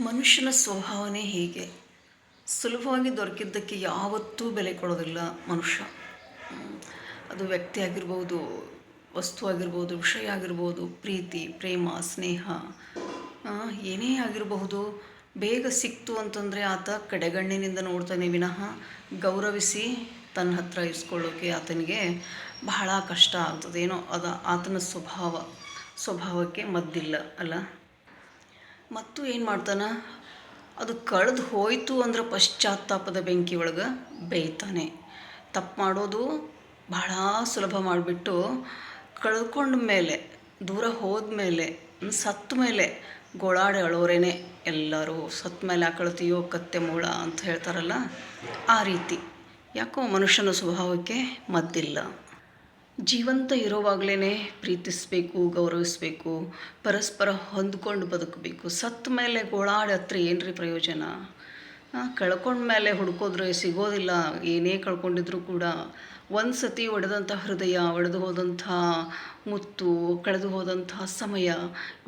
ಮನುಷ್ಯನ ಸ್ವಭಾವನೆ ಹೀಗೆ. ಸುಲಭವಾಗಿ ದೊರಕಿದ್ದಕ್ಕೆ ಯಾವತ್ತೂ ಬೆಲೆ ಕೊಡೋದಿಲ್ಲ ಮನುಷ್ಯ. ಅದು ವ್ಯಕ್ತಿ ಆಗಿರ್ಬೋದು, ವಸ್ತು ಆಗಿರ್ಬೋದು, ವಿಷಯ ಆಗಿರ್ಬೋದು, ಪ್ರೀತಿ, ಪ್ರೇಮ, ಸ್ನೇಹ ಏನೇ ಆಗಿರಬಹುದು. ಬೇಗ ಸಿಕ್ತು ಅಂತಂದರೆ ಆತ ಕಡೆಗಣ್ಣಿನಿಂದ ನೋಡ್ತಾನೆ ವಿನಃ ಗೌರವಿಸಿ ತನ್ನ ಹತ್ರ ಇಸ್ಕೊಳ್ಳೋಕೆ ಆತನಿಗೆ ಬಹಳ ಕಷ್ಟ ಆಗ್ತದೆ ಏನೋ ಅದು ಆತನ ಸ್ವಭಾವ. ಸ್ವಭಾವಕ್ಕೆ ಮದ್ದಿಲ್ಲ, ಅಲ್ಲ? ಮತ್ತು ಏನು ಮಾಡ್ತಾನೆ? ಅದು ಕಳೆದು ಹೋಯಿತು ಅಂದ್ರೆ ಪಶ್ಚಾತ್ತಾಪದ ಬೆಂಕಿ ಒಳಗೆ ಬೇಯ್ತಾನೆ. ತಪ್ಪು ಮಾಡೋದು ಬಹಳ ಸುಲಭ ಮಾಡಿಬಿಟ್ಟು ಕಳ್ಕೊಂಡ ಮೇಲೆ, ದೂರ ಹೋದ ಮೇಲೆ ಸತ್ತ ಮೇಲೆ ಗೋಳಾಡಿ ಅಳೋರೇನೆ ಎಲ್ಲರೂ. ಸತ್ತ ಮೇಲೆ ಅಕಳ್ತೀಯೋ ಕತ್ತೆ ಮೂಳ ಅಂತ ಹೇಳ್ತಾರಲ್ಲ, ಆ ರೀತಿ. ಯಾಕೋ ಮನುಷ್ಯನ ಸ್ವಭಾವಕ್ಕೆ ಮದ್ದಿಲ್ಲ. ಜೀವಂತ ಇರೋವಾಗಲೇ ಪ್ರೀತಿಸಬೇಕು, ಗೌರವಿಸಬೇಕು, ಪರಸ್ಪರ ಹೊಂದ್ಕೊಂಡು ಬದುಕಬೇಕು. ಸತ್ತ ಮೇಲೆ ಗೋಳಾಡಿ ಹತ್ರ ಏನು ರೀ ಪ್ರಯೋಜನ ಕಳ್ಕೊಂಡ್ಮೇಲೆ ಹುಡುಕೋದ್ರೆ ಸಿಗೋದಿಲ್ಲ. ಏನೇ ಕಳ್ಕೊಂಡಿದ್ರು ಕೂಡ ಒಂದು ಸತಿ ಒಡೆದಂಥ ಹೃದಯ, ಒಡೆದು ಹೋದಂಥ ಮುತ್ತು, ಕಳೆದು ಹೋದಂಥ ಸಮಯ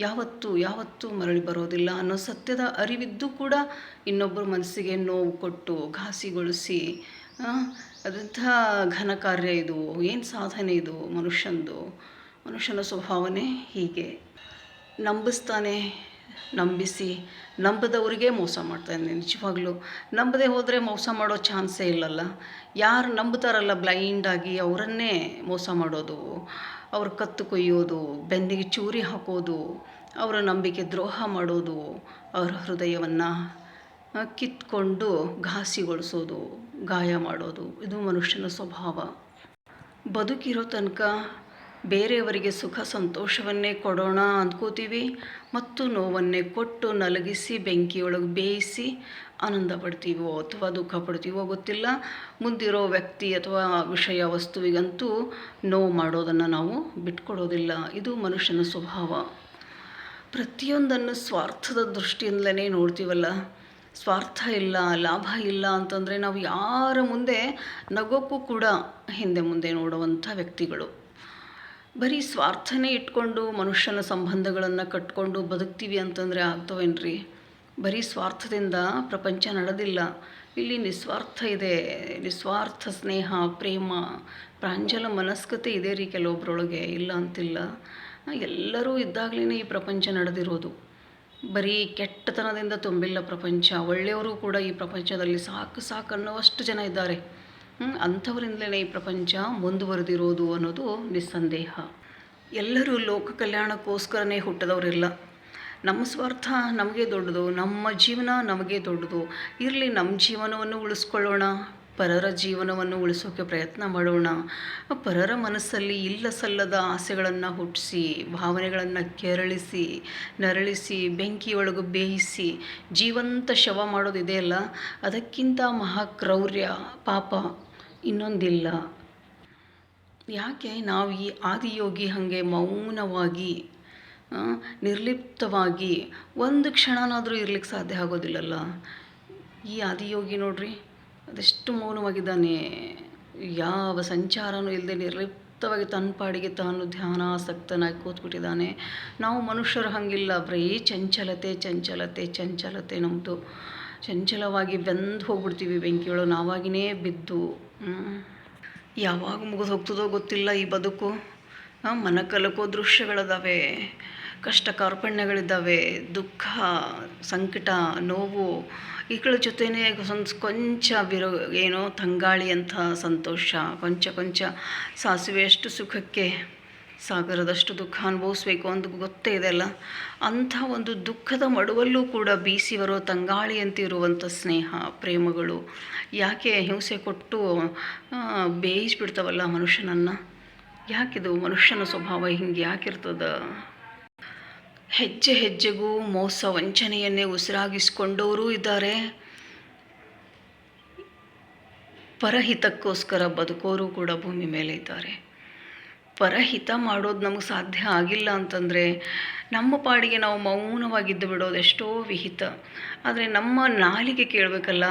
ಯಾವತ್ತೂ ಯಾವತ್ತೂ ಮರಳಿ ಬರೋದಿಲ್ಲ ಅನ್ನೋ ಸತ್ಯದ ಅರಿವಿದ್ದು ಕೂಡ ಇನ್ನೊಬ್ಬರ ಮನಸ್ಸಿಗೆ ನೋವು ಕೊಟ್ಟು ಘಾಸಿಗೊಳಿಸಿ ಅದಂಥ ಘನ ಕಾರ್ಯ ಇದು. ಏನು ಸಾಧನೆ ಇದು ಮನುಷ್ಯಂದು? ಮನುಷ್ಯನ ಸ್ವಭಾವನೆ ಹೀಗೆ. ನಂಬಿಸ್ತಾನೆ ನಂಬಿಸಿ, ನಂಬದವರಿಗೆ ಮೋಸ ಮಾಡ್ತಾನೆ ನಿಜವಾಗ್ಲೂ. ನಂಬದೆ ಹೋದರೆ ಮೋಸ ಮಾಡೋ ಚಾನ್ಸೇ ಇಲ್ಲಲ್ಲ. ಯಾರು ನಂಬ್ತಾರಲ್ಲ ಬ್ಲೈಂಡಾಗಿ ಅವರನ್ನೇ ಮೋಸ ಮಾಡೋದು, ಅವ್ರ ಕತ್ತು ಕೊಯ್ಯೋದು, ಬೆನ್ನಿಗೆ ಚೂರಿ ಹಾಕೋದು, ಅವರ ನಂಬಿಕೆ ದ್ರೋಹ ಮಾಡೋದು, ಅವರ ಹೃದಯವನ್ನು ಕಿತ್ಕೊಂಡು ಘಾಸಿಗೊಳಿಸೋದು, ಗಾಯ ಮಾಡೋದು, ಇದು ಮನುಷ್ಯನ ಸ್ವಭಾವ. ಬದುಕಿರೋ ತನಕ ಬೇರೆಯವರಿಗೆ ಸುಖ ಸಂತೋಷವನ್ನೇ ಕೊಡೋಣ ಅಂದ್ಕೋತೀವಿ. ಮತ್ತು ನೋವನ್ನೇ ಕೊಟ್ಟು ನಲಗಿಸಿ, ಬೆಂಕಿಯೊಳಗೆ ಬೇಯಿಸಿ ಆನಂದ ಪಡ್ತೀವೋ ಅಥವಾ ದುಃಖ ಪಡ್ತೀವೋ ಗೊತ್ತಿಲ್ಲ. ಮುಂದಿರೋ ವ್ಯಕ್ತಿ ಅಥವಾ ವಿಷಯ, ವಸ್ತುವಿಗಂತೂ ನೋವು ಮಾಡೋದನ್ನು ನಾವು ಬಿಟ್ಕೊಡೋದಿಲ್ಲ. ಇದು ಮನುಷ್ಯನ ಸ್ವಭಾವ. ಪ್ರತಿಯೊಂದನ್ನು ಸ್ವಾರ್ಥದ ದೃಷ್ಟಿಯಿಂದಲೇ ನೋಡ್ತೀವಲ್ಲ. ಸ್ವಾರ್ಥ ಇಲ್ಲ, ಲಾಭ ಇಲ್ಲ ಅಂತಂದರೆ ನಾವು ಯಾರ ಮುಂದೆ ನಗೋಕ್ಕೂ ಕೂಡ ಹಿಂದೆ ಮುಂದೆ ನೋಡುವಂಥ ವ್ಯಕ್ತಿಗಳು. ಬರೀ ಸ್ವಾರ್ಥನೇ ಇಟ್ಕೊಂಡು ಮನುಷ್ಯನ ಸಂಬಂಧಗಳನ್ನು ಕಟ್ಕೊಂಡು ಬದುಕ್ತೀವಿ ಅಂತಂದರೆ ಆಗ್ತವೇನ್ರಿ? ಬರೀ ಸ್ವಾರ್ಥದಿಂದ ಪ್ರಪಂಚ ನಡೆದಿಲ್ಲ. ಇಲ್ಲಿ ನಿಸ್ವಾರ್ಥ ಇದೆ. ನಿಸ್ವಾರ್ಥ ಸ್ನೇಹ, ಪ್ರೇಮ, ಪ್ರಾಂಜಲ ಮನಸ್ಕತೆ ಇದೆ ರೀ ಕೆಲವೊಬ್ಬರೊಳಗೆ ಇಲ್ಲ ಅಂತಿಲ್ಲ. ಎಲ್ಲರೂ ಇದ್ದಾಗಲೇ ಈ ಪ್ರಪಂಚ ನಡೆದಿರೋದು. ಬರೀ ಕೆಟ್ಟತನದಿಂದ ತುಂಬಿಲ್ಲ ಪ್ರಪಂಚ. ಒಳ್ಳೆಯವರು ಕೂಡ ಈ ಪ್ರಪಂಚದಲ್ಲಿ ಸಾಕು ಸಾಕು ಅನ್ನೋವಷ್ಟು ಜನ ಇದ್ದಾರೆ. ಅಂಥವರಿಂದಲೇ ಈ ಪ್ರಪಂಚ ಮುಂದುವರೆದಿರೋದು ಅನ್ನೋದು ನಿಸ್ಸಂದೇಹ. ಎಲ್ಲರೂ ಲೋಕ ಕಲ್ಯಾಣಕ್ಕೋಸ್ಕರನೇ ಹುಟ್ಟದವರಿಲ್ಲ. ನಮ್ಮ ಸ್ವಾರ್ಥ ನಮಗೆ ದೊಡ್ಡದು, ನಮ್ಮ ಜೀವನ ನಮಗೆ ದೊಡ್ಡದು. ಇರಲಿ, ನಮ್ಮ ಜೀವನವನ್ನು ಉಳಿಸ್ಕೊಳ್ಳೋಣ, ಪರರ ಜೀವನವನ್ನು ಉಳಿಸೋಕೆ ಪ್ರಯತ್ನ ಮಾಡೋಣ. ಪರರ ಮನಸ್ಸಲ್ಲಿ ಇಲ್ಲ ಸಲ್ಲದ ಆಸೆಗಳನ್ನು ಹುಟ್ಟಿಸಿ, ಭಾವನೆಗಳನ್ನು ಕೆರಳಿಸಿ, ನರಳಿಸಿ, ಬೆಂಕಿಯೊಳಗೆ ಬೇಯಿಸಿ, ಜೀವಂತ ಶವ ಮಾಡೋದಿದೆಯಲ್ಲ ಅದಕ್ಕಿಂತ ಮಹಾಕ್ರೌರ್ಯ, ಪಾಪ. ಇನ್ನೊಂದಿಲ್ಲ. ಯಾಕೆ ನಾವು ಈ ಆದಿಯೋಗಿ ಹಾಗೆ ಮೌನವಾಗಿ ನಿರ್ಲಿಪ್ತವಾಗಿ ಒಂದು ಕ್ಷಣನಾದರೂ ಇರ್ಲಿಕ್ಕೆ ಸಾಧ್ಯ ಆಗೋದಿಲ್ಲಲ್ಲ? ಈ ಆದಿಯೋಗಿ ನೋಡ್ರಿ, ಅದೆಷ್ಟು ಮೌನವಾಗಿದ್ದಾನೆ. ಯಾವ ಸಂಚಾರನೂ ಇಲ್ಲದೆ ನಿರ್ಲಿಪ್ತವಾಗಿ ತನ್ನ ಪಾಡಿಗೆ ತಾನು ಧ್ಯಾನಾಸಕ್ತನಾಗಿ ಕೂತ್ಬಿಟ್ಟಿದ್ದಾನೆ. ನಾವು ಮನುಷ್ಯರು ಹಾಗಿಲ್ಲ, ಬರೀ ಚಂಚಲತೆ ಚಂಚಲತೆ ಚಂಚಲತೆ ನಮ್ಮದು ಚಂಚಲವಾಗಿ ಬೆಂದು ಹೋಗ್ಬಿಡ್ತೀವಿ ಬೆಂಕಿಯೊಳಗೆ. ನಾವಾಗಿನೇ ಬಿದ್ದು ಯಾವಾಗ ಮುಗಿದು ಹೋಗ್ತದೋ ಗೊತ್ತಿಲ್ಲ ಈ ಬದುಕು. ಮನಕಲಕೋ ಮನ ಕಲಕೋ ದೃಶ್ಯಗಳಿದ್ದಾವೆ ಕಷ್ಟ ಕಾರ್ಪಣ್ಯಗಳಿದ್ದಾವೆ ದುಃಖ, ಸಂಕಟ, ನೋವು ಈಗಳ ಜೊತೆನೇ ಒಂದು ಕೊಂಚ ಬಿರೋ, ಏನೋ ತಂಗಾಳಿ ಅಂತ ಸಂತೋಷ, ಕೊಂಚ ಕೊಂಚ ಸಾಸಿವೆಯಷ್ಟು ಸುಖಕ್ಕೆ ಸಾಗರದಷ್ಟು ದುಃಖ ಅನುಭವಿಸ್ಬೇಕು ಅಂತ ಗೊತ್ತೇ ಇದೆಲ್ಲ ಅಂಥ ಒಂದು ದುಃಖದ ಮಡುವಲ್ಲೂ ಕೂಡ ಬೀಸಿ ಬರೋ ತಂಗಾಳಿಯಂತಿರುವಂಥ ಸ್ನೇಹ, ಪ್ರೇಮಗಳು. ಯಾಕೆ ಹಿಂಸೆ ಕೊಟ್ಟು ಬೇಯಿಸ್ಬಿಡ್ತಾವಲ್ಲ ಮನುಷ್ಯನನ್ನು? ಯಾಕಿದು ಮನುಷ್ಯನ ಸ್ವಭಾವ ಹಿಂಗೆ ಯಾಕಿರ್ತದ? ಹೆಜ್ಜೆ ಹೆಜ್ಜೆಗೂ ಮೋಸ ವಂಚನೆಯನ್ನೇ ಉಸಿರಾಗಿಸ್ಕೊಂಡವರೂ ಇದ್ದಾರೆ. ಪರಹಿತಕ್ಕೋಸ್ಕರ ಬದುಕೋರು ಕೂಡ ಭೂಮಿ ಮೇಲೆ ಇದ್ದಾರೆ ಪರಹಿತ ಮಾಡೋದು ನಮಗೆ ಸಾಧ್ಯ ಆಗಿಲ್ಲ ಅಂತಂದರೆ ನಮ್ಮ ಪಾಡಿಗೆ ನಾವು ಮೌನವಾಗಿದ್ದು ಬಿಡೋದು ಎಷ್ಟೋ ವಿಹಿತ. ಆದರೆ ನಮ್ಮ ನಾಲಿಗೆ ಕೇಳಬೇಕಲ್ಲ,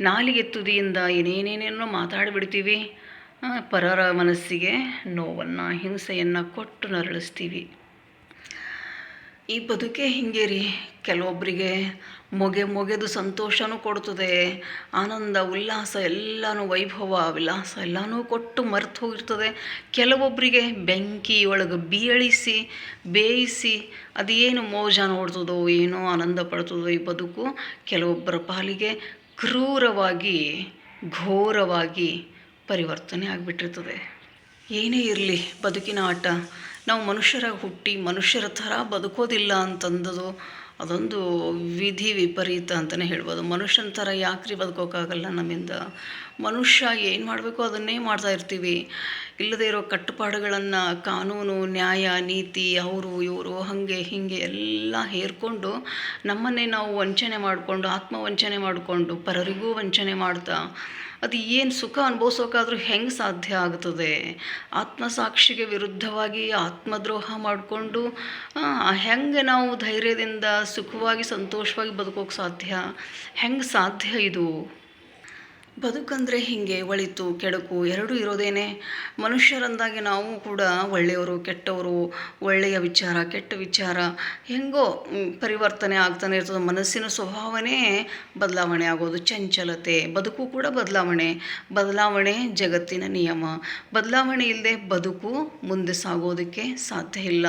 ನಾಲಿಗೆ ತುದಿಯಿಂದ ಏನೇನೇನೇನೋ ಮಾತಾಡಿಬಿಡ್ತೀವಿ ಪರರ ಮನಸ್ಸಿಗೆ ನೋವನ್ನು, ಹಿಂಸೆಯನ್ನು ಕೊಟ್ಟು ನರಳಿಸ್ತೀವಿ. ಈ ಬದುಕೇ ಹಿಂಗೆ ರೀ. ಕೆಲವೊಬ್ಬರಿಗೆ ಮೊಗೆ ಮೊಗೆದು ಸಂತೋಷನೂ ಕೊಡ್ತದೆ, ಆನಂದ, ಉಲ್ಲಾಸ ಎಲ್ಲನೂ ವೈಭವ, ವಿಲಾಸ ಎಲ್ಲನೂ ಕೊಟ್ಟು ಮರೆತು ಹೋಗಿರ್ತದೆ. ಕೆಲವೊಬ್ಬರಿಗೆ ಬೆಂಕಿ ಒಳಗೆ ಬೀಳಿಸಿ, ಬೇಯಿಸಿ ಅದೇನು ಮೋಜ ನೋಡ್ತದೋ, ಏನೋ ಆನಂದ ಪಡ್ತದೋ ಈ ಬದುಕು, ಕೆಲವೊಬ್ಬರ ಪಾಲಿಗೆ ಕ್ರೂರವಾಗಿ, ಘೋರವಾಗಿ ಪರಿವರ್ತನೆ ಆಗಿಬಿಟ್ಟಿರ್ತದೆ. ಏನೇ ಇರಲಿ ಬದುಕಿನ ಆಟ. ನಾವು ಮನುಷ್ಯರ ಹುಟ್ಟಿ ಮನುಷ್ಯರ ಥರ ಬದುಕೋದಿಲ್ಲ ಅಂತಂದದು ಅದೊಂದು ವಿಧಿ ವಿಪರೀತ ಅಂತಲೇ ಹೇಳ್ಬೋದು. ಮನುಷ್ಯನ ಥರ ಯಾಕ್ರಿ ಬದುಕೋಕ್ಕಾಗಲ್ಲ ನಮ್ಮಿಂದ? ಮನುಷ್ಯ ಏನು ಮಾಡಬೇಕು ಅದನ್ನೇ ಮಾಡ್ತಾ ಇರ್ತೀವಿ. ಇಲ್ಲದೇ ಇರೋ ಕಟ್ಟುಪಾಡುಗಳನ್ನು ಕಾನೂನು, ನ್ಯಾಯ, ನೀತಿ, ಅವರು, ಇವರು, ಹಾಗೆ, ಹೀಗೆ ಎಲ್ಲ ಹೇರ್ಕೊಂಡು ನಮ್ಮನ್ನೇ ನಾವು ವಂಚನೆ ಮಾಡಿಕೊಂಡು, ಆತ್ಮವಂಚನೆ ಮಾಡಿಕೊಂಡು, ಪರರಿಗೂ ವಂಚನೆ ಮಾಡ್ತಾ ಅದು ಏನು ಸುಖ ಅನುಭವಿಸೋಕ್ಕಾದ್ರೂ ಹೆಂಗೆ ಸಾಧ್ಯ ಆಗ್ತದೆ? ಆತ್ಮಸಾಕ್ಷಿಗೆ ವಿರುದ್ಧವಾಗಿ ಆತ್ಮದ್ರೋಹ ಮಾಡಿಕೊಂಡು ಹೆಂಗೆ ನಾವು ಧೈರ್ಯದಿಂದ ಸುಖವಾಗಿ, ಸಂತೋಷವಾಗಿ ಬದುಕೋಕೆ ಸಾಧ್ಯ? ಹೆಂಗೆ ಸಾಧ್ಯ ಇದು? ಬದುಕಂದರೆ ಹೀಗೆ, ಒಳಿತು, ಕೆಡುಕು ಎರಡೂ ಇರೋದೇನೆ. ಮನುಷ್ಯರಂದಾಗೆ ನಾವು ಕೂಡ ಒಳ್ಳೆಯವರು, ಕೆಟ್ಟವರು, ಒಳ್ಳೆಯ ವಿಚಾರ, ಕೆಟ್ಟ ವಿಚಾರ, ಹೆಂಗೋ ಪರಿವರ್ತನೆ ಆಗ್ತಾನೆ ಇರ್ತದೆ. ಮನಸ್ಸಿನ ಸ್ವಭಾವನೇ ಬದಲಾವಣೆ ಆಗೋದು, ಚಂಚಲತೆ. ಬದುಕು ಕೂಡ ಬದಲಾವಣೆ. ಬದಲಾವಣೆ ಜಗತ್ತಿನ ನಿಯಮ. ಬದಲಾವಣೆ ಇಲ್ಲದೆ ಬದುಕು ಮುಂದೆ ಸಾಗೋದಕ್ಕೆ ಸಾಧ್ಯ ಇಲ್ಲ.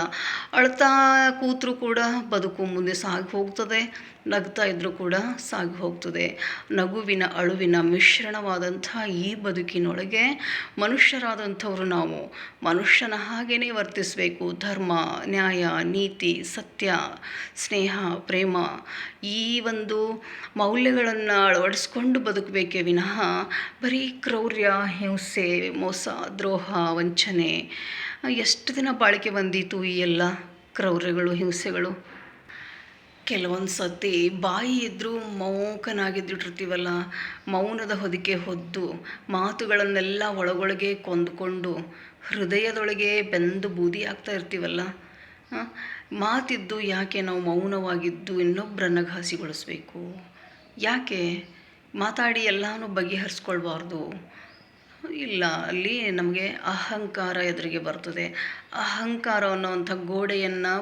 ಅಳ್ತಾ ಕೂತರೂ ಕೂಡ ಬದುಕು ಮುಂದೆ ಸಾಗಿ ಹೋಗ್ತದೆ. ನಗ್ತಾ ಇದ್ದರೂ ಕೂಡ ಸಾಗಿ ಹೋಗ್ತದೆ. ನಗುವಿನ ಅಳುವಿನ ಮಿಶ್ರಣವಾದಂಥ ಈ ಬದುಕಿನೊಳಗೆ ಮನುಷ್ಯರಾದಂಥವರು ನಾವು. ಮನುಷ್ಯನ ಹಾಗೆಯೇ ವರ್ತಿಸಬೇಕು. ಧರ್ಮ, ನ್ಯಾಯ, ನೀತಿ, ಸತ್ಯ, ಸ್ನೇಹ, ಪ್ರೇಮ ಈ ಒಂದು ಮೌಲ್ಯಗಳನ್ನು ಅಳವಡಿಸ್ಕೊಂಡು ಬದುಕಬೇಕೇ ವಿನಃ ಬರೀ ಕ್ರೌರ್ಯ, ಹಿಂಸೆ, ಮೋಸ, ದ್ರೋಹ, ವಂಚನೆ, ಎಷ್ಟು ದಿನ ಬಾಳಿಕೆ ಬಂದಿತ್ತು ಈ ಎಲ್ಲ ಕ್ರೌರ್ಯಗಳು, ಹಿಂಸೆಗಳು? ಕೆಲವೊಂದು ಸತಿ ಬಾಯಿ ಇದ್ದರೂ ಮೌಖನಾಗಿದ್ದಿಟ್ಟಿರ್ತೀವಲ್ಲ, ಮೌನದ ಹೊದಿಕೆ ಹೊದ್ದು, ಮಾತುಗಳನ್ನೆಲ್ಲ ಒಳಗೊಳಗೆ ಕೊಂದುಕೊಂಡು ಹೃದಯದೊಳಗೆ ಬೆಂದು ಬೂದಿ ಆಗ್ತಾ ಇರ್ತೀವಲ್ಲ ಮಾತಿದ್ದು ಯಾಕೆ ನಾವು ಮೌನವಾಗಿದ್ದು ಇನ್ನೊಬ್ಬರನ್ನ ಘಾಸಿಗೊಳಿಸ್ಬೇಕು? ಯಾಕೆ? ಮಾತಾಡಿ ಎಲ್ಲನೂ ಬಗೆಹರಿಸ್ಕೊಳ್ಬಾರ್ದು. ಇಲ್ಲ, ಅಲ್ಲಿ ನಮಗೆ ಅಹಂಕಾರ ಎದುರಿಗೆ ಬರ್ತದೆ. ಅಹಂಕಾರ ಅನ್ನೋವಂಥ ಗೋಡೆಯನ್ನು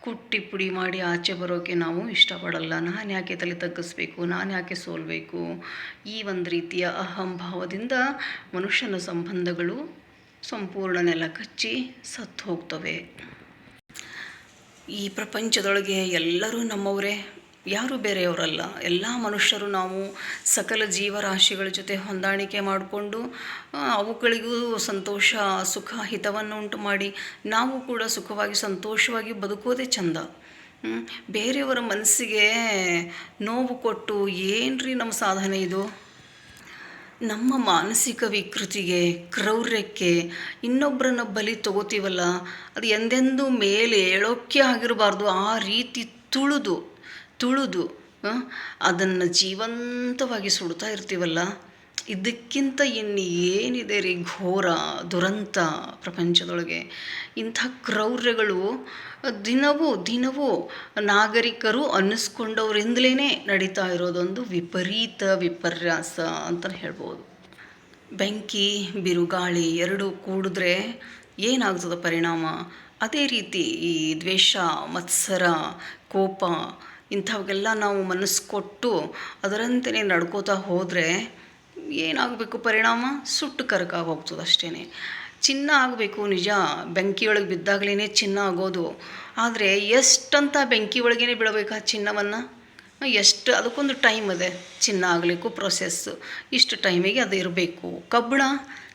ಕುಟ್ಟಿ ಪುಡಿ ಮಾಡಿ ಆಚೆ ಬರೋಕ್ಕೆ ನಾವು ಇಷ್ಟಪಡಲ್ಲ. ನಾನು ಯಾಕೆ ತಲೆ ತಗ್ಗಿಸ್ಬೇಕು? ನಾನು ಯಾಕೆ ಸೋಲ್ಬೇಕು? ಈ ಒಂದು ರೀತಿಯ ಅಹಂಭಾವದಿಂದ ಮನುಷ್ಯನ ಸಂಬಂಧಗಳು ಸಂಪೂರ್ಣ ನೆಲ ಕಚ್ಚಿ ಸತ್ತು ಹೋಗ್ತವೆ. ಈ ಪ್ರಪಂಚದೊಳಗೆ ಎಲ್ಲರೂ ನಮ್ಮವರೇ. ಯಾರು ಬೇರೆಯವರಲ್ಲ. ಎಲ್ಲ ಮನುಷ್ಯರು ನಾವು ಸಕಲ ಜೀವರಾಶಿಗಳ ಜೊತೆ ಹೊಂದಾಣಿಕೆ ಮಾಡಿಕೊಂಡು ಅವುಗಳಿಗೂ ಸಂತೋಷ, ಸುಖ, ಹಿತವನ್ನು ಉಂಟು ಮಾಡಿ ನಾವು ಕೂಡ ಸುಖವಾಗಿ, ಸಂತೋಷವಾಗಿ ಬದುಕೋದೇ ಚಂದ. ಬೇರೆಯವರ ಮನಸ್ಸಿಗೆ ನೋವು ಕೊಟ್ಟು ಏನ್ರಿ ನಮ್ಮ ಸಾಧನೆ ಇದು? ನಮ್ಮ ಮಾನಸಿಕ ವಿಕೃತಿಗೆ, ಕ್ರೌರ್ಯಕ್ಕೆ ಇನ್ನೊಬ್ಬರನ್ನ ಬಲಿ ತಗೋತೀವಲ್ಲ, ಅದು ಎಂದೆಂದೂ ಮೇಲೆ ಹೇಳೋಕ್ಕೆ ಆಗಿರಬಾರ್ದು. ಆ ರೀತಿ ತುಳಿದು ತುಳಿದು ಅದನ್ನು ಜೀವಂತವಾಗಿ ಸುಡ್ತಾ ಇರ್ತೀವಲ್ಲ ಇದಕ್ಕಿಂತ ಇನ್ನು ಏನಿದೆ ರೀ ಘೋರ, ದುರಂತ ಪ್ರಪಂಚದೊಳಗೆ. ಇಂಥ ಕ್ರೌರ್ಯಗಳು ದಿನವೂ ದಿನವೂ ನಾಗರಿಕರು ಅನ್ನಿಸ್ಕೊಂಡವರಿಂದಲೇ ನಡೀತಾ ಇರೋದೊಂದು ವಿಪರೀತ ವಿಪರ್ಯಾಸ ಅಂತ ಹೇಳ್ಬೋದು. ಬೆಂಕಿ, ಬಿರುಗಾಳಿ ಎರಡು ಕೂಡಿದ್ರೆ ಏನಾಗ್ತದೆ ಪರಿಣಾಮ? ಅದೇ ರೀತಿ ಈ ದ್ವೇಷ, ಮತ್ಸರ, ಕೋಪ ಇಂಥವಕ್ಕೆಲ್ಲ ನಾವು ಮನಸ್ಸು ಕೊಟ್ಟು ಅದರಂತೆಯೇ ನಡ್ಕೋತಾ ಹೋದರೆ ಏನಾಗಬೇಕು ಪರಿಣಾಮ? ಸುಟ್ಟು ಕರಕ ಹೋಗ್ತದೆ ಅಷ್ಟೇ ಚಿನ್ನ ಆಗಬೇಕು, ನಿಜ. ಬೆಂಕಿಯೊಳಗೆ ಬಿದ್ದಾಗಲೇ ಚಿನ್ನ ಆಗೋದು. ಆದರೆ ಎಷ್ಟಂತ ಬೆಂಕಿ ಒಳಗೇ ಬಿಡಬೇಕು ಆ ಚಿನ್ನವನ್ನು? ಎಷ್ಟು, ಅದಕ್ಕೊಂದು ಟೈಮ್ ಅದೇ. ಚಿನ್ನ ಆಗಲಿಕ್ಕೂ ಪ್ರೊಸೆಸ್ಸು ಇಷ್ಟು ಟೈಮಿಗೆ ಅದು ಇರಬೇಕು. ಕಬ್ಬಣ?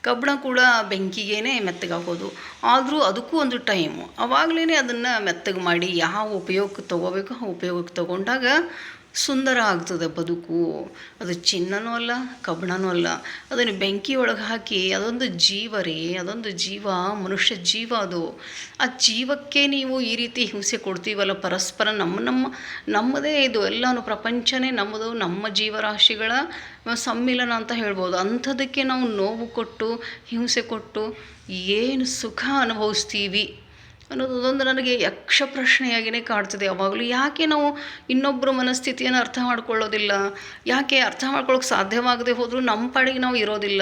ಕಬ್ಬಣ ಕೂಡ ಬೆಂಕಿಗೇ ಮೆತ್ತಗಾಗೋದು. ಆದರೂ ಅದಕ್ಕೂ ಒಂದು ಟೈಮು. ಆವಾಗಲೇ ಅದನ್ನು ಮೆತ್ತಗೆ ಮಾಡಿ ಯಾವ ಉಪಯೋಗಕ್ಕೆ ತೊಗೋಬೇಕು ಆ ಉಪಯೋಗಕ್ಕೆ ತೊಗೊಂಡಾಗ ಸುಂದರ ಆಗ್ತದೆ ಬದುಕು. ಅದು ಚಿನ್ನನೂ ಅಲ್ಲ ಕಬ್ಬಣನೂ ಅಲ್ಲ. ಅದನ್ನು ಬೆಂಕಿ ಒಳಗೆ ಹಾಕಿ ಅದೊಂದು ಜೀವ ರೀ ಅದೊಂದು ಜೀವ, ಮನುಷ್ಯ ಜೀವ ಅದು. ಆ ಜೀವಕ್ಕೆ ನೀವು ಈ ರೀತಿ ಹಿಂಸೆ ಕೊಡ್ತೀವಲ್ಲ, ಪರಸ್ಪರ ನಮ್ಮ ನಮ್ಮ, ನಮ್ಮದೇ ಇದು. ಎಲ್ಲನೂ ಪ್ರಪಂಚನೇ ನಮ್ಮದು, ನಮ್ಮ ಜೀವರಾಶಿಗಳ ಸಮ್ಮಿಲನ ಅಂತ ಹೇಳ್ಬೋದು. ಅಂಥದಕ್ಕೆ ನಾವು ನೋವು ಕೊಟ್ಟು, ಹಿಂಸೆ ಕೊಟ್ಟು ಏನು ಸುಖ ಅನುಭವಿಸ್ತೀವಿ? ಅನ್ನೋದು ಅದೊಂದು ನನಗೆ ಯಕ್ಷ ಪ್ರಶ್ನೆಯಾಗಿಯೇ ಕಾಡ್ತದೆ ಯಾವಾಗಲೂ ಯಾಕೆ ನಾವು ಇನ್ನೊಬ್ಬರ ಮನಸ್ಥಿತಿಯನ್ನು ಅರ್ಥ ಮಾಡ್ಕೊಳ್ಳೋದಿಲ್ಲ? ಯಾಕೆ ಅರ್ಥ ಮಾಡ್ಕೊಳ್ಳೋಕೆ ಸಾಧ್ಯವಾಗದೆ ಹೋದರೂ ನಮ್ಮ ಪಾಡಿಗೆ ನಾವು ಇರೋದಿಲ್ಲ?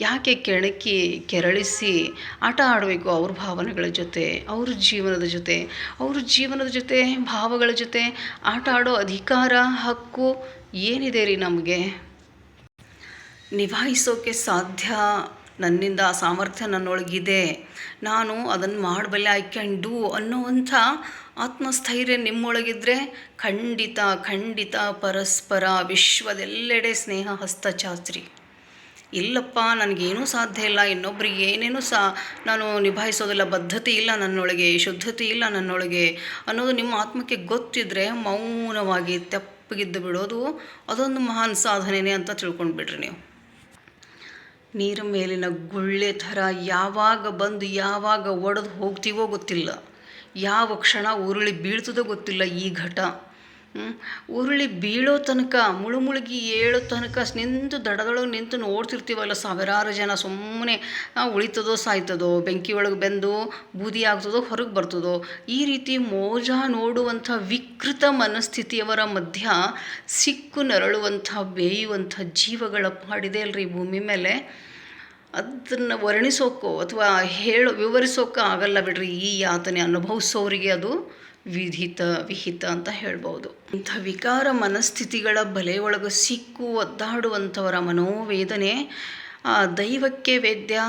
ಯಾಕೆ ಕೆಣಕಿ, ಕೆರಳಿಸಿ ಆಟ ಆಡಬೇಕು ಅವ್ರ ಭಾವನೆಗಳ ಜೊತೆ, ಅವ್ರ ಜೀವನದ ಜೊತೆ, ಅವ್ರ ಜೀವನದ ಜೊತೆ, ಭಾವಗಳ ಜೊತೆ ಆಟ ಆಡೋ ಅಧಿಕಾರ, ಹಕ್ಕು ಏನಿದೆ ರೀ ನಮಗೆ? ನಿಭಾಯಿಸೋಕೆ ಸಾಧ್ಯ ನನ್ನಿಂದ ಆ ಸಾಮರ್ಥ್ಯ ನನ್ನೊಳಗಿದೆ. ನಾನು ಅದನ್ನು ಮಾಡಬಲ್ಲೆ ಐ ಕ್ಯಾನ್ ಡೂ ಅನ್ನೋವಂಥ ಆತ್ಮಸ್ಥೈರ್ಯ ನಿಮ್ಮೊಳಗಿದ್ರೆ ಖಂಡಿತ ಖಂಡಿತ ಪರಸ್ಪರ, ವಿಶ್ವದೆಲ್ಲೆಡೆ ಸ್ನೇಹ ಹಸ್ತಚಾಚ್ರಿ ಇಲ್ಲಪ್ಪ, ನನಗೇನೂ ಸಾಧ್ಯ ಇಲ್ಲ. ಇನ್ನೊಬ್ರಿಗೆ ಏನೇನೂ ಸಾ, ನಾನು ನಿಭಾಯಿಸೋದಿಲ್ಲ. ಬದ್ಧತೆ ಇಲ್ಲ ನನ್ನೊಳಗೆ, ಶುದ್ಧತೆ ಇಲ್ಲ ನನ್ನೊಳಗೆ ಅನ್ನೋದು ನಿಮ್ಮ ಆತ್ಮಕ್ಕೆ ಗೊತ್ತಿದ್ದರೆ ಮೌನವಾಗಿ ತೆಪ್ಪಗಿದ್ದು ಬಿಡೋದು ಅದೊಂದು ಮಹಾನ್ ಸಾಧನೆಯೇ ಅಂತ ತಿಳ್ಕೊಂಡು ಬಿಡ್ರಿ ನೀವು. ನೀರ ಮೇಲಿನ ಗುಳ್ಳೆ ಥರ ಯಾವಾಗ ಬಂದು ಯಾವಾಗ ಒಡೆದು ಹೋಗ್ತೀವೋ ಗೊತ್ತಿಲ್ಲ. ಯಾವ ಕ್ಷಣ ಉರುಳಿ ಬೀಳ್ತದೋ ಗೊತ್ತಿಲ್ಲ ಈ ಘಟ. ಉರುಳಿ ಬೀಳೋ ತನಕ, ಮುಳುಮುಳುಗಿ ಏಳೋ ತನಕ ನಿಂತು ದಡದೊಳಗೆ ನಿಂತು ನೋಡ್ತಿರ್ತೀವಲ್ಲ ಸಾವಿರಾರು ಜನ. ಸುಮ್ಮನೆ ಉಳಿತದೋ ಸಾಯ್ತದೋ, ಬೆಂಕಿ ಒಳಗೆ ಬೆಂದು ಬೂದಿ ಆಗ್ತದೋ, ಹೊರಗೆ ಬರ್ತದೋ. ಈ ರೀತಿ ಮೋಜ ನೋಡುವಂಥ ವಿಕೃತ ಮನಸ್ಥಿತಿಯವರ ಮಧ್ಯ ಸಿಕ್ಕು ನರಳುವಂಥ, ಬೇಯುವಂಥ ಜೀವಗಳ ಪಾಡಿದೆ ಅಲ್ರಿ ಭೂಮಿ ಮೇಲೆ. ಅದನ್ನು ವರ್ಣಿಸೋಕ್ಕೋ ಅಥವಾ ಹೇಳೋ, ವಿವರಿಸೋಕೆ ಆಗಲ್ಲ ಬಿಡ್ರಿ. ಈ ಯಾತನೆ ಅನುಭವಿಸೋರಿಗೆ ಅದು ವಿಧಿತ, ವಿಹಿತ ಅಂತ ಹೇಳ್ಬೋದು. ಇಂಥ ವಿಕಾರ ಮನಸ್ಥಿತಿಗಳ ಬಲೆಯೊಳಗೆ ಸಿಕ್ಕು ಒದ್ದಾಡುವಂಥವರ ಮನೋವೇದನೆ, ಆ ದೈವಕ್ಕೆ ವೇದ್ಯ,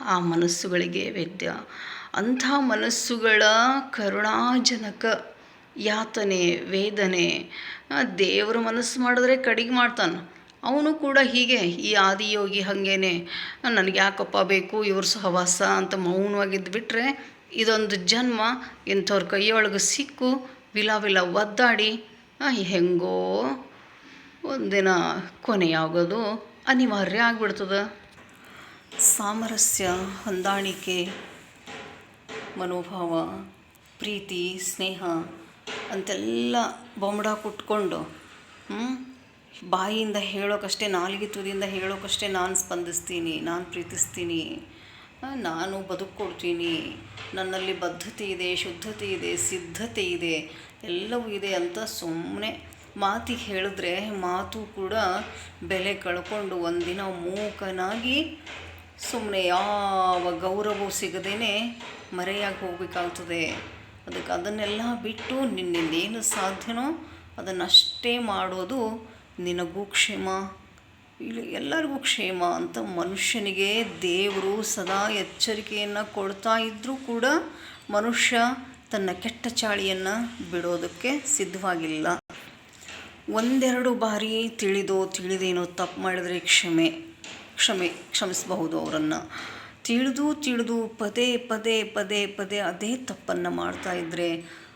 ಆ ಮನಸ್ಸುಗಳಿಗೆ ವೇದ್ಯ. ಅಂಥ ಮನಸ್ಸುಗಳ ಕರುಣಾಜನಕ ಯಾತನೆ, ವೇದನೆ ದೇವರ ಮನಸ್ಸು ಮಾಡಿದ್ರೆ ಕಡಿಗೆ ಮಾಡ್ತಾನೆ. ಅವನು ಕೂಡ ಹೀಗೆ, ಈ ಆದಿಯೋಗಿ ಹಾಗೇನೆ, ನನಗೆ ಯಾಕಪ್ಪ ಬೇಕು, ಇವ್ರ ಸಹವಾಸ ಅಂತ ಮೌನವಾಗಿದ್ದು ಬಿಟ್ಟರೆ ಇದೊಂದು ಜನ್ಮ, ಇಂಥವ್ರ ಕೈಯೊಳಗೆ ಸಿಕ್ಕು ವಿಲ ವಿಲ ಒದ್ದಾಡಿ ಹೆಂಗೋ? ಒಂದಿನ ಕೊನೆಯಾಗೋದು ಅನಿವಾರ್ಯ ಆಗ್ಬಿಡ್ತದೆ. ಸಾಮರಸ್ಯ, ಹೊಂದಾಣಿಕೆ, ಮನೋಭಾವ, ಪ್ರೀತಿ, ಸ್ನೇಹ ಅಂತೆಲ್ಲ ಬೊಂಬಡ ಕುಟ್ಕೊಂಡು ಬಾಯಿಯಿಂದ ಹೇಳೋಕಷ್ಟೇ, ನಾಲಿಗೆ ತುದಿಯಿಂದ ಹೇಳೋಕಷ್ಟೇ ನಾನು ಸ್ಪಂದಿಸ್ತೀನಿ, ನಾನು ಪ್ರೀತಿಸ್ತೀನಿ. ನಾನು ಬದುಕೊಡ್ತೀನಿ ನನ್ನಲ್ಲಿ ಬದ್ಧತೆ ಇದೆ, ಶುದ್ಧತೆ ಇದೆ, ಸಿದ್ಧತೆ ಇದೆ, ಎಲ್ಲವೂ ಇದೆ ಅಂತ ಸುಮ್ಮನೆ ಮಾತಿಗೆ ಹೇಳಿದ್ರೆ ಮಾತು ಕೂಡ ಬೆಲೆ ಕಳ್ಕೊಂಡು ಒಂದಿನ ಮೂಕನಾಗಿ ಸುಮ್ಮನೆ ಯಾವ ಗೌರವವು ಸಿಗದೇ ಮರೆಯಾಗಿ ಹೋಗಬೇಕಾಗ್ತದೆ. ಅದಕ್ಕೆ ಅದನ್ನೆಲ್ಲ ಬಿಟ್ಟು ನಿನ್ನಿಂದೇನು ಸಾಧ್ಯನೋ ಅದನ್ನಷ್ಟೇ ಮಾಡೋದು ನಿನಗೂ ಕ್ಷೇಮ. ಇಲ್ಲಿ ಎಲ್ಲರಿಗೂ ಕ್ಷೇಮ ಅಂತ ಮನುಷ್ಯನಿಗೆ ದೇವರು ಸದಾ ಎಚ್ಚರಿಕೆಯನ್ನು ಕೊಡ್ತಾ ಇದ್ದರೂ ಕೂಡ ಮನುಷ್ಯ ತನ್ನ ಕೆಟ್ಟ ಚಾಳಿಯನ್ನು ಬಿಡೋದಕ್ಕೆ ಸಿದ್ಧವಾಗಿಲ್ಲ. ಒಂದೆರಡು ಬಾರಿ ತಿಳಿದೋ ತಿಳಿದೇನೋ ತಪ್ಪು ಮಾಡಿದರೆ ಕ್ಷಮೆ ಕ್ಷಮೆ ಕ್ಷಮಿಸಬಹುದು ಅವರನ್ನು. ತಿಳಿದು ತಿಳಿದು ಪದೇ ಪದೇ ಪದೇ ಪದೇ ಅದೇ ತಪ್ಪನ್ನು ಮಾಡ್ತಾ ಇದ್ದರೆ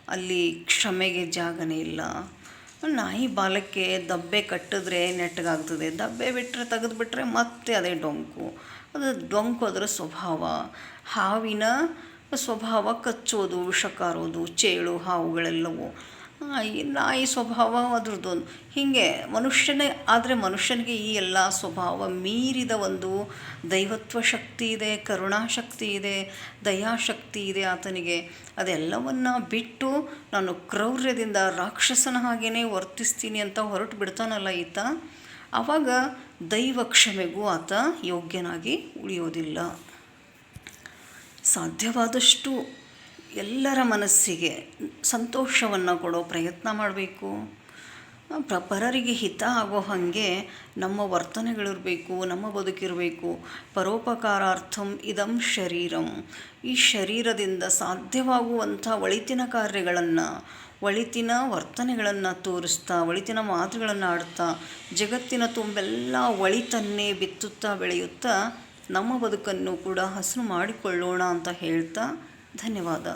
ಅಲ್ಲಿ ಕ್ಷಮೆಗೆ ಜಾಗನೇ ಇಲ್ಲ. ನಾಯಿ ಬಾಲಕ್ಕೆ ದಬ್ಬೆ ಕಟ್ಟಿದ್ರೆ ನೆಟ್ಟಗಾಗ್ತದೆ ದಬ್ಬೆ ಬಿಟ್ಟರೆ ತೆಗೆದುಬಿಟ್ರೆ ಮತ್ತೆ ಅದೇ ಡೊಂಕು. ಅದು ಡೊಂಕು ಅದರ ಸ್ವಭಾವ. ಹಾವಿನ ಸ್ವಭಾವ ಕಚ್ಚೋದು, ವಿಷಕಾರೋದು, ಚೇಳು ಹಾವುಗಳೆಲ್ಲವೂ. ನಾಯಿ ನಾಯಿ ಸ್ವಭಾವ ಅದ್ರದ್ದು ಹೀಗೆ ಮನುಷ್ಯನೇ, ಆದರೆ ಮನುಷ್ಯನಿಗೆ ಈ ಎಲ್ಲ ಸ್ವಭಾವ ಮೀರಿದ ಒಂದು ದೈವತ್ವ ಶಕ್ತಿ ಇದೆ ಕರುಣಾಶಕ್ತಿ ಇದೆ ದಯಾಶಕ್ತಿ ಇದೆ ಆತನಿಗೆ. ಅದೆಲ್ಲವನ್ನು ಬಿಟ್ಟು ನಾನು ಕ್ರೌರ್ಯದಿಂದ ರಾಕ್ಷಸನ ಹಾಗೇ ವರ್ತಿಸ್ತೀನಿ ಅಂತ ಹೊರಟು ಬಿಡ್ತಾನಲ್ಲ ಈತ. ಆವಾಗ ದೈವ ಕ್ಷಮೆಗೂ ಆತ ಯೋಗ್ಯನಾಗಿ ಉಳಿಯೋದಿಲ್ಲ. ಸಾಧ್ಯವಾದಷ್ಟು ಎಲ್ಲರ ಮನಸ್ಸಿಗೆ ಸಂತೋಷವನ್ನು ಕೊಡೋ ಪ್ರಯತ್ನ ಮಾಡಬೇಕು. ಪ್ರ ಪರರಿಗೆ ಹಿತ ಆಗೋ ಹಾಗೆ ನಮ್ಮ ವರ್ತನೆಗಳಿರಬೇಕು, ನಮ್ಮ ಬದುಕಿರಬೇಕು. ಪರೋಪಕಾರಾರ್ಥಂ ಇದಂ ಶರೀರಂ. ಈ ಶರೀರದಿಂದ ಸಾಧ್ಯವಾಗುವಂಥ ಒಳಿತಿನ ಕಾರ್ಯಗಳನ್ನು, ಒಳಿತಿನ ವರ್ತನೆಗಳನ್ನು ತೋರಿಸ್ತಾ, ಒಳಿತಿನ ಮಾತುಗಳನ್ನು ಆಡ್ತಾ, ಜಗತ್ತಿನ ತುಂಬೆಲ್ಲ ಒಳಿತನ್ನೇ ಬಿತ್ತುತ್ತಾ ಬೆಳೆಯುತ್ತಾ ನಮ್ಮ ಬದುಕನ್ನು ಕೂಡ ಹಸನು ಮಾಡಿಕೊಳ್ಳೋಣ ಅಂತ ಹೇಳ್ತಾ ಧನ್ಯವಾದ